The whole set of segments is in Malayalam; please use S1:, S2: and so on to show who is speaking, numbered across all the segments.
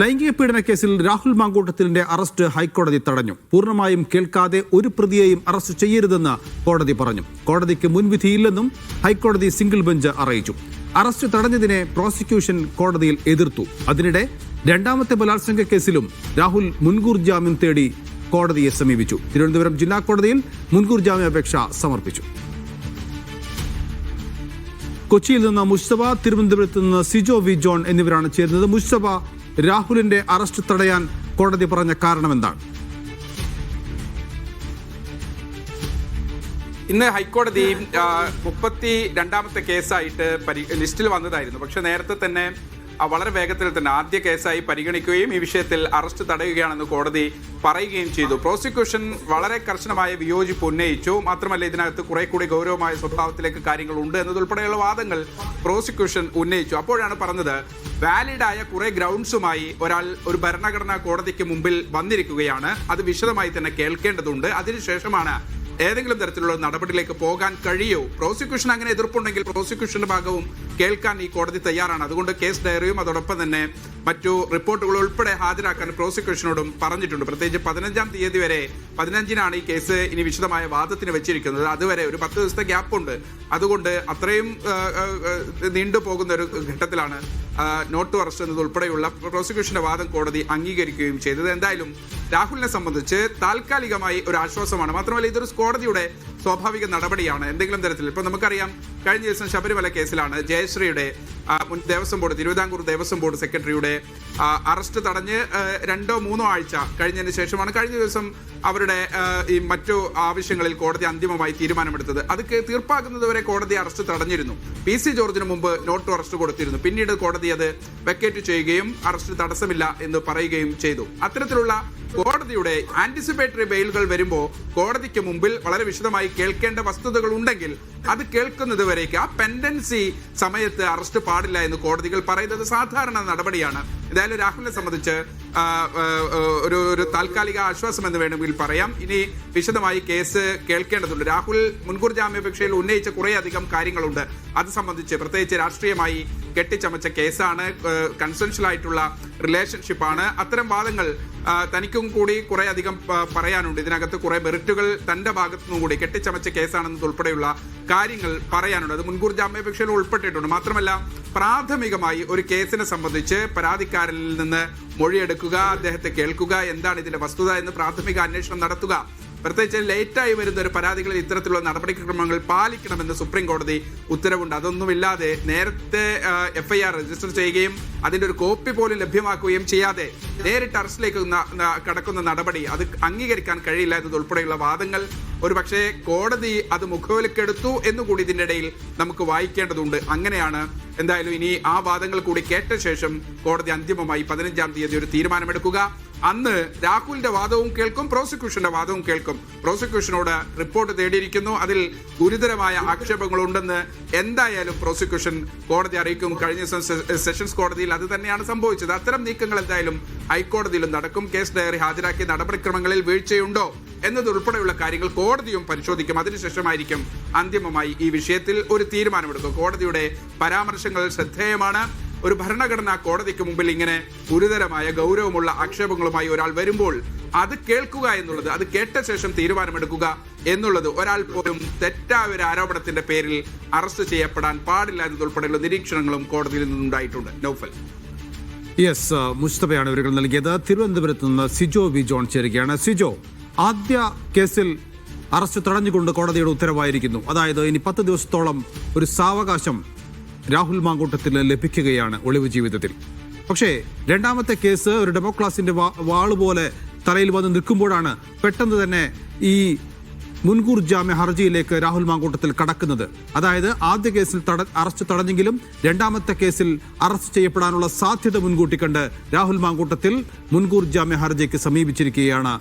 S1: ലൈംഗിക പീഡന കേസിൽ രാഹുൽ മാങ്കൂട്ടത്തിന്റെ അറസ്റ്റ് ഹൈക്കോടതി തടഞ്ഞു. പൂർണമായും കേൾക്കാതെ ഒരു പ്രതിയെയും അറസ്റ്റ് ചെയ്യരുതെന്ന് കോടതി പറഞ്ഞു. കോടതിക്ക് മുൻവിധിയില്ലെന്നും ഹൈക്കോടതി സിംഗിൾ ബെഞ്ച് അറിയിച്ചു. അറസ്റ്റ് തടഞ്ഞതിനെ പ്രോസിക്യൂഷൻ കോടതിയിൽ എതിർത്തു. അതിനിടെ രണ്ടാമത്തെ ബലാത്സംഗ കേസിലും രാഹുൽ മുൻകൂർ ജാമ്യം തേടി കോടതിയെ സമീപിച്ചു. തിരുവനന്തപുരം ജില്ലാ കോടതിയിൽ മുൻകൂർ ജാമ്യാപേക്ഷ സമർപ്പിച്ചു. കൊച്ചിയിൽ നിന്ന് മുസ്തഫ തിരുവനന്തപുരത്ത് നിന്ന് സിജോ വി ജോൺ എന്നിവരാണ് ചേരുന്നത്. മുസ്തഫ രാഹുലിന്റെ അറസ്റ്റ് തടയാൻ കോടതി പറഞ്ഞ കാരണം എന്താണ്
S2: ഇന്ന് ഹൈക്കോടതി മുപ്പത്തി രണ്ടാമത്തെ കേസായിട്ട് പരി ലിസ്റ്റിൽ വന്നതായിരുന്നു. പക്ഷെ നേരത്തെ തന്നെ വളരെ വേഗത്തിൽ തന്നെ ആദ്യ കേസായി പരിഗണിക്കുകയും ഈ വിഷയത്തിൽ അറസ്റ്റ് തടയുകയാണെന്ന് കോടതി പറയുകയും ചെയ്തു. പ്രോസിക്യൂഷൻ വളരെ കർശനമായ വിയോജിപ്പ് ഉന്നയിച്ചു. മാത്രമല്ല ഇതിനകത്ത് കുറെ കൂടി ഗൗരവമായ സ്വഭാവത്തിലേക്ക് കാര്യങ്ങൾ ഉണ്ട് എന്നതുൾപ്പെടെയുള്ള വാദങ്ങൾ പ്രോസിക്യൂഷൻ ഉന്നയിച്ചു. അപ്പോഴാണ് പറഞ്ഞത് വാലിഡായ കുറെ ഗ്രൗണ്ട്സുമായി ഒരാൾ ഒരു ഭരണഘടനാ കോടതിക്ക് മുമ്പിൽ വന്നിരിക്കുകയാണ്. അത് വിശദമായി തന്നെ കേൾക്കേണ്ടതുണ്ട്. അതിനുശേഷമാണ് ഏതെങ്കിലും തരത്തിലുള്ള നടപടിയിലേക്ക് പോകാൻ കഴിയൂ. പ്രോസിക്യൂഷൻ അങ്ങനെ എതിർപ്പുണ്ടെങ്കിൽ പ്രോസിക്യൂഷന്റെ ഭാഗവും കേൾക്കാൻ ഈ കോടതി തയ്യാറാണ്. അതുകൊണ്ട് കേസ് ഡയറിയും അതോടൊപ്പം തന്നെ മറ്റു റിപ്പോർട്ടുകൾ ഉൾപ്പെടെ ഹാജരാക്കാൻ പ്രോസിക്യൂഷനോടും പറഞ്ഞിട്ടുണ്ട്. പ്രത്യേകിച്ച് പതിനഞ്ചാം തീയതി വരെ പതിനഞ്ചിനാണ് ഈ കേസ് ഇനി വിശദമായ വാദത്തിന് വെച്ചിരിക്കുന്നത്. അതുവരെ ഒരു പത്ത് ദിവസത്തെ ഗ്യാപ്പ് ഉണ്ട്. അതുകൊണ്ട് അത്രയും നീണ്ടു പോകുന്ന ഒരു ഘട്ടത്തിലാണ് നോട്ട് അറസ്റ്റ് എന്നത് ഉൾപ്പെടെയുള്ള പ്രോസിക്യൂഷന്റെ വാദം കോടതി അംഗീകരിക്കുകയും ചെയ്തത്. എന്തായാലും രാഹുലിനെ സംബന്ധിച്ച് താൽക്കാലികമായി ഒരു ആശ്വാസമാണ്. മാത്രമല്ല ഇതൊരു കോടതിയുടെ സ്വാഭാവിക നടപടിയാണ്. എന്തെങ്കിലും തരത്തിൽ ഇപ്പൊ നമുക്കറിയാം കഴിഞ്ഞ ദിവസം ശബരിമല കേസിലാണ് ജയശ്രീയുടെ മുൻ ദേവസ്വം ബോർഡ് തിരുവിതാംകൂർ ദേവസ്വം ബോർഡ് സെക്രട്ടറിയുടെ അറസ്റ്റ് തടഞ്ഞ് രണ്ടോ മൂന്നോ ആഴ്ച കഴിഞ്ഞതിന് ശേഷമാണ് കഴിഞ്ഞ ദിവസം അവരുടെ ഈ മറ്റു ആവശ്യങ്ങളിൽ കോടതി അന്തിമമായി തീരുമാനമെടുത്തത്. അത് തീർപ്പാക്കുന്നതുവരെ കോടതി അറസ്റ്റ് തടഞ്ഞിരുന്നു. പി സി ജോർജിന് മുമ്പ് നോട്ട് അറസ്റ്റ് കൊടുത്തിരുന്നു. പിന്നീട് കോടതി അത് വെക്കേറ്റ് ചെയ്യുകയും അറസ്റ്റ് തടസ്സമില്ല എന്ന് പറയുകയും ചെയ്തു. അത്തരത്തിലുള്ള കോടതിയുടെ ആന്റിസിപ്പേറ്ററി ബെയിലുകൾ വരുമ്പോൾ കോടതിക്ക് മുമ്പിൽ വളരെ വിശദമായി കേൾക്കേണ്ട വസ്തുതകൾ ഉണ്ടെങ്കിൽ അത് കേൾക്കുന്നത് വരേക്ക്. ആ പെൻഡൻസി സമയത്ത് അറസ്റ്റ് പാടില്ല എന്ന് കോടതികൾ പറയുന്നത് സാധാരണ നടപടിയാണ്. എന്തായാലും രാഹുലിനെ സംബന്ധിച്ച് ഒരു ഒരു താൽക്കാലിക ആശ്വാസം എന്ന് വേണമെങ്കിൽ പറയാം. ഇനി വിശദമായി കേസ് കേൾക്കേണ്ടതുണ്ട്. രാഹുൽ മുൻകൂർ ജാമ്യാപേക്ഷയിൽ ഉന്നയിച്ച കുറേയധികം കാര്യങ്ങളുണ്ട്. അത് സംബന്ധിച്ച് പ്രത്യേകിച്ച് രാഷ്ട്രീയമായി കെട്ടിച്ചമച്ച കേസാണ് കൺസെൻഷ്യൽ ആയിട്ടുള്ള റിലേഷൻഷിപ്പാണ് അത്തരം വാദങ്ങൾ തനിക്കും കൂടി കുറെ അധികം പറയാനുണ്ട്. ഇതിനകത്ത് കുറെ മെറിറ്റുകൾ തന്റെ ഭാഗത്തു നിന്നും കൂടി കെട്ടിച്ചമച്ച കേസാണെന്നത് ഉൾപ്പെടെയുള്ള കാര്യങ്ങൾ പറയാനുണ്ട്. അത് മുൻകൂർ ജാമ്യാപേക്ഷയിൽ ഉൾപ്പെട്ടിട്ടുണ്ട്. മാത്രമല്ല പ്രാഥമികമായി ഒരു കേസിനെ സംബന്ധിച്ച് പരാതിക്കാരിൽ നിന്ന് മൊഴിയെടുക്കുക അദ്ദേഹത്തെ കേൾക്കുക എന്താണ് ഇതിന്റെ വസ്തുത എന്ന് പ്രാഥമിക അന്വേഷണം നടത്തുക. പ്രത്യേകിച്ച് ലേറ്റായി വരുന്ന ഒരു പരാതികളിൽ ഇത്തരത്തിലുള്ള നടപടിക്രമങ്ങൾ പാലിക്കണമെന്ന് സുപ്രീം കോടതി ഉത്തരവുണ്ട്. അതൊന്നുമില്ലാതെ നേരത്തെ എഫ്ഐആർ രജിസ്റ്റർ ചെയ്യുകയും അതിന്റെ ഒരു കോപ്പി പോലും ലഭ്യമാക്കുകയും ചെയ്യാതെ നേരിട്ട് അറസ്റ്റിലേക്ക് കടക്കുന്ന നടപടി അത് അംഗീകരിക്കാൻ കഴിയില്ല എന്നതുൾപ്പെടെയുള്ള വാദങ്ങൾ. ഒരു പക്ഷേ കോടതി അത് മുഖവിലക്കെടുത്തു എന്നുകൂടി ഇതിന്റെ ഇടയിൽ നമുക്ക് വായിക്കേണ്ടതുണ്ട്. അങ്ങനെയാണ് എന്തായാലും ഇനി ആ വാദങ്ങൾ കൂടി കേട്ട ശേഷം കോടതി അന്തിമമായി പതിനഞ്ചാം തീയതി ഒരു തീരുമാനമെടുക്കുക. അന്ന് രാഹുലിന്റെ വാദവും കേൾക്കും പ്രോസിക്യൂഷന്റെ വാദവും കേൾക്കും. പ്രോസിക്യൂഷനോട് റിപ്പോർട്ട് തേടിയിരിക്കുന്നു. അതിൽ ഗുരുതരമായ ആക്ഷേപങ്ങളുണ്ടെന്ന് എന്തായാലും പ്രോസിക്യൂഷൻ കോടതി അറിയിക്കും. കഴിഞ്ഞ സെഷൻസ് കോടതിയിൽ അത് തന്നെയാണ് സംഭവിച്ചത്. അത്തരം നീക്കങ്ങൾ എന്തായാലും ഹൈക്കോടതിയിലും നടക്കും. കേസ് ഡയറി ഹാജരാക്കിയ നടപടിക്രമങ്ങളിൽ വീഴ്ചയുണ്ടോ എന്നതുൾപ്പെടെയുള്ള കാര്യങ്ങൾ കോടതിയും പരിശോധിക്കും. അതിനുശേഷമായിരിക്കും അന്തിമമായി ഈ വിഷയത്തിൽ ഒരു തീരുമാനമെടുക്കും കോടതിയുടെ പരാമർശങ്ങൾ ശ്രദ്ധേയമാണ്. ഒരു ഭരണഘടനാ കോടതിക്ക് മുമ്പിൽ ഇങ്ങനെ ഗുരുതരമായ ഗൗരവമുള്ള ആക്ഷേപങ്ങളുമായി ഒരാൾ വരുമ്പോൾ അത് കേൾക്കുക എന്നുള്ളത് അത് കേട്ട ശേഷം തീരുമാനമെടുക്കുക എന്നുള്ളത് ഒരാൾ പോലും തെറ്റായ ഒരു ആരോപണത്തിന്റെ പേരിൽ അറസ്റ്റ് ചെയ്യപ്പെടാൻ പാടില്ല എന്നതുൾപ്പെടെയുള്ള നിരീക്ഷണങ്ങളും കോടതിയിൽ നിന്നുണ്ടായിട്ടുണ്ട്. നൗഫൽ.
S1: യെസ് മുസ്തഫയാണ് ഇവരുകൾ നൽകിയത്. തിരുവനന്തപുരത്ത് നിന്ന് സിജോ വി ജോൺ ചേരുകയാണ്. സിജോ ആദ്യ കേസിൽ അറസ്റ്റ് തടഞ്ഞുകൊണ്ട് കോടതിയുടെ ഉത്തരവായിരിക്കുന്നു. അതായത് ഇനി പത്ത് ദിവസത്തോളം ഒരു സാവകാശം രാഹുൽ മാങ്കൂട്ടത്തിൽ ലഭിക്കുകയാണ് ഒളിവ് ജീവിതത്തിൽ. പക്ഷേ രണ്ടാമത്തെ കേസ് ഒരു ഡെമോക്രാസിന്റെ വാൾ പോലെ തലയിൽ വന്ന് നിൽക്കുമ്പോഴാണ് പെട്ടെന്ന് തന്നെ ഈ മുൻകൂർ ജാമ്യ ഹർജിയിലേക്ക് രാഹുൽ മാങ്കൂട്ടത്തിൽ കടക്കുന്നത്. അതായത് ആദ്യ കേസിൽ തട അറസ്റ്റ് തടഞ്ഞെങ്കിലും രണ്ടാമത്തെ കേസിൽ അറസ്റ്റ് ചെയ്യപ്പെടാനുള്ള സാധ്യത മുൻകൂട്ടി കണ്ട് രാഹുൽ മാങ്കൂട്ടത്തിൽ മുൻകൂർ ജാമ്യ ഹർജിക്ക് സമീപിച്ചിരിക്കുകയാണ്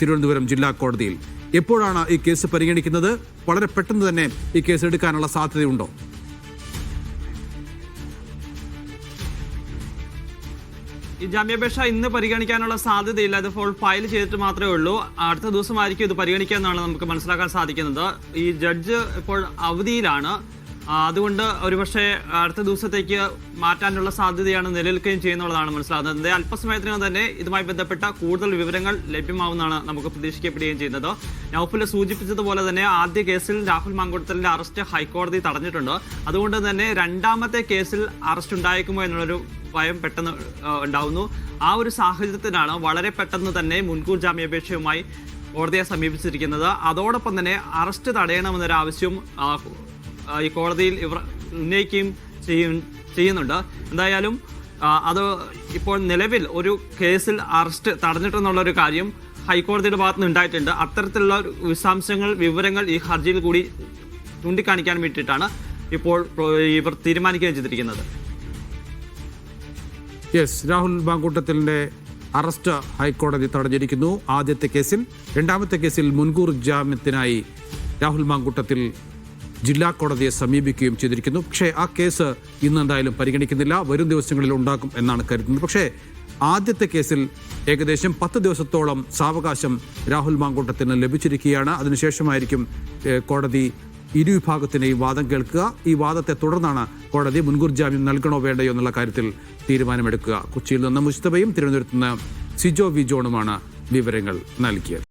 S1: തിരുവനന്തപുരം ജില്ലാ കോടതിയിൽ. എപ്പോഴാണ് ഈ കേസ് പരിഗണിക്കുന്നത്? വളരെ പെട്ടെന്ന് തന്നെ ഈ കേസ് എടുക്കാനുള്ള സാധ്യതയുണ്ടോ?
S3: ജാമ്യാപേക്ഷ ഇന്ന് പരിഗണിക്കാനുള്ള സാധ്യതയില്ല. അത് ഫോൾ ഫയൽ ചെയ്തിട്ട് മാത്രമേ ഉള്ളൂ. അടുത്ത ദിവസമായിരിക്കും ഇത് പരിഗണിക്കുക എന്നാണ് നമുക്ക് മനസ്സിലാക്കാൻ സാധിക്കുന്നത്. ഈ ജഡ്ജ് ഇപ്പോൾ അവധിയിലാണ്. അതുകൊണ്ട് ഒരുപക്ഷെ അടുത്ത ദിവസത്തേക്ക് മാറ്റാനുള്ള സാധ്യതയാണ് നിലനിൽക്കുകയും ചെയ്യുന്നുള്ളതാണ് മനസ്സിലാകുന്നത്. അല്പസമയത്തിനകം തന്നെ ഇതുമായി ബന്ധപ്പെട്ട കൂടുതൽ വിവരങ്ങൾ ലഭ്യമാവുന്നതാണ് നമുക്ക് പ്രതീക്ഷിക്കപ്പെടുകയും ചെയ്യുന്നത്. നൗഫിൽ സൂചിപ്പിച്ചതുപോലെ തന്നെ ആദ്യ കേസിൽ രാഹുൽ മാങ്കുടത്തലിന്റെ അറസ്റ്റ് ഹൈക്കോടതി തടഞ്ഞിട്ടുണ്ട്. അതുകൊണ്ട് തന്നെ രണ്ടാമത്തെ കേസിൽ അറസ്റ്റ് ഉണ്ടായേക്കുമോ എന്നുള്ളൊരു ഭയം പെട്ടെന്ന് ഉണ്ടാവുന്നു. ആ ഒരു സാഹചര്യത്തിലാണ് വളരെ പെട്ടെന്ന് തന്നെ മുൻകൂർ ജാമ്യാപേക്ഷയുമായി കോടതിയെ സമീപിച്ചിരിക്കുന്നത്. അതോടൊപ്പം തന്നെ അറസ്റ്റ് തടയണമെന്നൊരു ആവശ്യവും ആ, ആ, ഈ കോടതിയിൽ ഇവർ ഉന്നയിക്കുകയും ചെയ്യും ചെയ്യുന്നുണ്ട്. എന്തായാലും അത് ഇപ്പോൾ നിലവിൽ ഒരു കേസിൽ അറസ്റ്റ് തടഞ്ഞിട്ടെന്നുള്ള ഒരു കാര്യം ഹൈക്കോടതിയുടെ ഭാഗത്ത് നിന്ന് ഉണ്ടായിട്ടുണ്ട്. അത്തരത്തിലുള്ള വിശദാംശങ്ങൾ വിവരങ്ങൾ ഈ ഹർജിയിൽ കൂടി ചൂണ്ടിക്കാണിക്കാൻ വേണ്ടിയിട്ടാണ് ഇപ്പോൾ ഇവർ തീരുമാനിക്കുകയും ചെയ്തിരിക്കുന്നത്.
S1: യെസ് രാഹുൽ മാങ്കൂട്ടത്തിലിന്റെ അറസ്റ്റ് ഹൈക്കോടതി തടഞ്ഞിരിക്കുന്നു. ആദ്യത്തെ കേസിൽ രണ്ടാമത്തെ കേസിൽ മുൻകൂർ ജാമ്യത്തിനായി രാഹുൽ മാങ്കൂട്ടത്തിൽ ജില്ലാ കോടതിയെ സമീപിക്കുകയും ചെയ്തിരിക്കുന്നു. പക്ഷേ ആ കേസ് ഇന്ന് എന്തായാലും പരിഗണിക്കുന്നില്ല. വരും ദിവസങ്ങളിൽ ഉണ്ടാകും എന്നാണ് കരുതുന്നത്. പക്ഷേ ആദ്യത്തെ കേസിൽ ഏകദേശം പത്ത് ദിവസത്തോളം സാവകാശം രാഹുൽ മാങ്കൂട്ടത്തിന് ലഭിച്ചിരിക്കുകയാണ്. അതിനുശേഷമായിരിക്കും കോടതി ഇരുവിഭാഗത്തിനെയും വാദം കേൾക്കുക. ഈ വാദത്തെ തുടർന്നാണ് കോടതി മുൻകൂർ ജാമ്യം നൽകണോ വേണ്ടയോ എന്നുള്ള കാര്യത്തിൽ തീരുമാനമെടുക്കുക. കൊച്ചിയിൽ നിന്ന് മുസ്തബയും തിരുവനന്തപുരത്ത് നിന്ന് സിജോ വി ജോണുമാണ് വിവരങ്ങൾ നൽകിയത്.